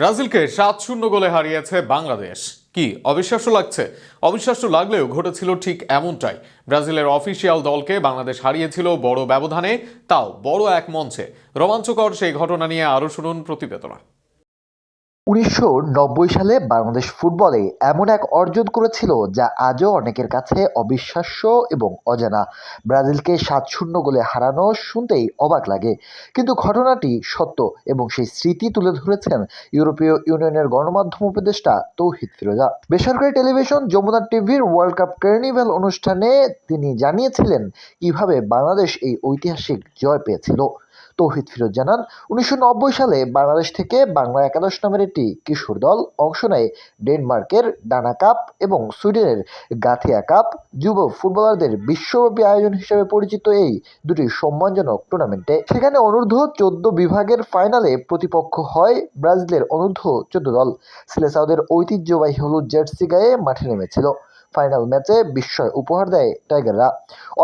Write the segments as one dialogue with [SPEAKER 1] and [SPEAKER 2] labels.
[SPEAKER 1] ব্রাজিলকে সাত শূন্য গোলে হারিয়েছে বাংলাদেশ। কি অবিশ্বাস্য লাগছে? অবিশ্বাস্য লাগলেও ঘটেছিল ঠিক এমনটাই। ব্রাজিলের অফিসিয়াল দলকে বাংলাদেশ হারিয়েছিল বড় ব্যবধানে, তাও বড় এক মঞ্চে। রোমাঞ্চকর সেই ঘটনা নিয়ে আরও শুনুন প্রতিবেদনা।
[SPEAKER 2] উনিশশো নব্বই সালে বাংলাদেশ ফুটবলে এমন এক অর্জন করেছিল যা আজও অনেকের কাছে অবিশ্বাস্য এবং অজানা। ব্রাজিলকে সাত শূন্য গোলে হারানো শুনতেই অবাক লাগে। কিন্তু ঘটনাটি সত্য এবং সেই স্মৃতি তুলে ধরেছেন ইউরোপীয় ইউনিয়নের গণমাধ্যম উপদেষ্টা তৌহিদ ফিরোজা। বেসরকারি টেলিভিশন যমুনা টিভির ওয়ার্ল্ড কাপ কার্নিভ্যাল অনুষ্ঠানে তিনি জানিয়েছিলেন কীভাবে বাংলাদেশ এই ঐতিহাসিক জয় পেয়েছিল। তৌহিদ ফিরোজ জানান, উনিশশো নব্বই সালে বাংলাদেশ থেকে বাংলা একাদশ নামের একটি কিশোর দল অংশ নেয় ডেনমার্কের ডানা কাপ এবং সুইডেনের গাথিয়া কাপ। যুব ফুটবলারদের বিশ্বব্যাপী আয়োজন হিসেবে পরিচিত এই দুটি সম্মানজনক টুর্নামেন্টে। সেখানে অনূর্ধ্ব চোদ্দ বিভাগের ফাইনালে প্রতিপক্ষ হয় ব্রাজিলের অনূর্ধ্ব চোদ্দ দল। সিলেসাউদের ঐতিহ্যবাহী হলুদ জার্সি গায়ে মাঠে নেমেছিল। ফাইনাল ম্যাচে বিস্ময় উপহার দেয় টাইগাররা।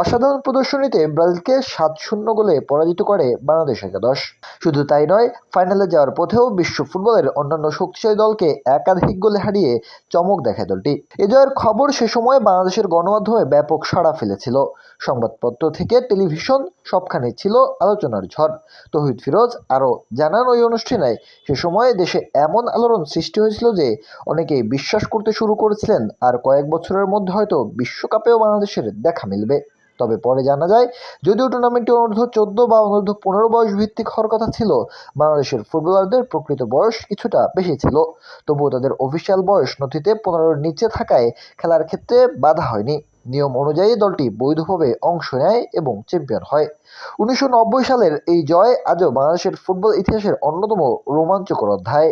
[SPEAKER 2] অসাধারণ প্রদর্শনীতে ব্রাজিলকে সাত শূন্য গোলে পরাজিত করে বাংলাদেশ একাদশ। শুধু তাই নয়, ফাইনালে যাওয়ার পথেও বিশ্ব ফুটবলের অন্যান্য শক্তিশালী দলকে একাধিক গোলে হারিয়ে চমক দেখায় দলটি। এ জয়ের খবর সে সময় বাংলাদেশের গণমাধ্যমে ব্যাপক সাড়া ফেলেছিল। সংবাদপত্র থেকে টেলিভিশন সবখানে ছিল আলোচনার ঝড়। তহিদ ফিরোজ আরও জানান, ওই অনুষ্ঠানে সে সময় দেশে এমন আলোড়ন সৃষ্টি হয়েছিল যে অনেকেই বিশ্বাস করতে শুরু করেছিলেন আর কয়েক বছরের মধ্যে হয়তো বিশ্বকাপেও বাংলাদেশের দেখা মিলবে। তবে পরে জানা যায়, যদিও টুর্নামেন্টটি অনূর্ধ্ব চোদ্দ বা অনূর্ধ্ব পনেরো বয়স ভিত্তিক হওয়ার কথা ছিল, বাংলাদেশের ফুটবলারদের প্রকৃত বয়স কিছুটা বেশি ছিল। তবুও তাদের অফিসিয়াল বয়স নথিতে পনেরোর নিচে থাকায় খেলার ক্ষেত্রে বাধা হয়নি। নিয়ম অনুযায়ী দলটি বৈধভাবে অংশ নেয় এবং চ্যাম্পিয়ন হয়। উনিশশো নব্বই সালের এই জয় আজও বাংলাদেশের ফুটবল ইতিহাসের অন্যতম রোমাঞ্চকর অধ্যায়।